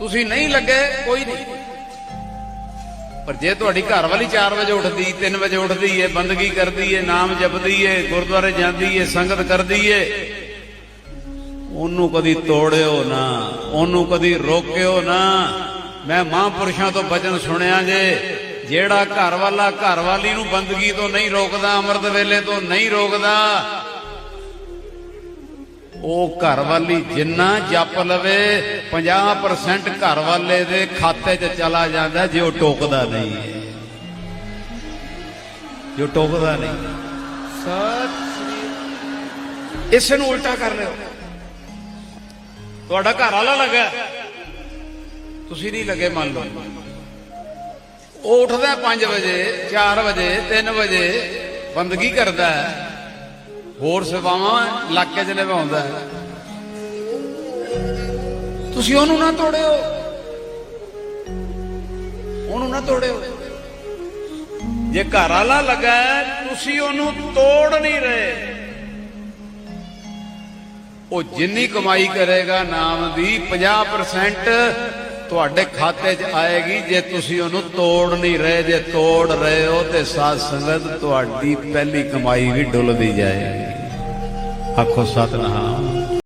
ਤੁਸੀਂ ਨਹੀਂ ਲੱਗੇ, ਕੋਈ ਨਹੀਂ। ਪਰ ਜੇ ਤੁਹਾਡੀ ਘਰ ਵਾਲੀ 4 ਵਜੇ ਉੱਠਦੀ 3 ਵਜੇ ਉੱਠਦੀ ਏ, ਬੰਦਗੀ ਕਰਦੀ ਏ, ਨਾਮ ਜਪਦੀ ਏ, ਗੁਰਦੁਆਰੇ ਜਾਂਦੀ ਏ, ਸੰਗਤ ਕਰਦੀ ਏ, ਉਹਨੂੰ ਕਦੀ ਤੋੜਿਓ ਨਾ, ਉਹਨੂੰ ਕਦੀ ਰੋਕਿਓ ਨਾ। ਮੈਂ ਮਹਾਂਪੁਰਸ਼ਾਂ ਤੋਂ ਬਚਨ ਸੁਣਿਆ ਜੇ ਜਿਹੜਾ ਘਰ ਵਾਲਾ ਘਰ ਵਾਲੀ ਨੂੰ ਬੰਦਗੀ ਤੋਂ ਨਹੀਂ ਰੋਕਦਾ, ਅੰਮ੍ਰਿਤ ਵੇਲੇ ਤੋਂ ਨਹੀਂ ਰੋਕਦਾ ਉਹ ਘਰ ਵਾਲੀ ਜਿੰਨਾ ਜਪ ਲਵੇ 50% ਘਰ ਵਾਲੇ ਦੇ ਖਾਤੇ 'ਚ ਚਲਾ ਜਾਂਦਾ ਜੇ ਉਹ ਟੋਕਦਾ ਨਹੀਂ ਹੈ। ਜੋ ਟੋਕਦਾ ਨਹੀਂ। ਸਤ ਸ੍ਰੀ ਇਸ ਨੂੰ ਉਲਟਾ ਕਰ ਲਿਓ। ਤੁਹਾਡਾ ਘਰ ਵਾਲਾ ਲੱਗਾ। ਤੁਸੀਂ ਨਹੀਂ ਲੱਗੇ, ਮੰਨ ਲਓ। ਉਹ ਉੱਠਦਾ 5 ਵਜੇ 4 ਵਜੇ 3 ਵਜੇ, ਬੰਦਗੀ ਕਰਦਾ ਹੈ। ਹੋਰ ਸੇਵਾਵਾਂ ਇਲਾਕੇ 'ਚ ਨਿਭਾਉਂਦਾ ਹੈ। ਤੁਸੀਂ ਉਹਨੂੰ ਨਾ ਤੋੜਿਓ। ਉਹਨੂੰ ਨਾ ਤੋੜਿਓ। ਜੇ ਘਰ ਵਾਲਾ ਲੱਗਾ ਤੁਸੀਂ ਉਹਨੂੰ ਤੋੜ ਨਹੀਂ ਰਹੇ। ਉਹ ਜਿੰਨੀ ਕਮਾਈ ਕਰੇਗਾ, ਨਾਮ ਦੀ 50% ਤੁਹਾਡੇ ਖਾਤੇ 'ਚ ਆਏਗੀ। ਜੇ ਤੁਸੀਂ ਉਹਨੂੰ ਤੋੜ ਨਹੀਂ ਰਹੇ, ਜੇ ਤੋੜ ਰਹੇ ਹੋ, ਤੇ ਸਾਧ ਸੰਗਤ, ਤੁਹਾਡੀ ਪਹਿਲੀ ਕਮਾਈ ਵੀ ਡੁੱਲਦੀ ਜਾਏਗੀ। ਆਖੋ ਸਤਨਾਮ।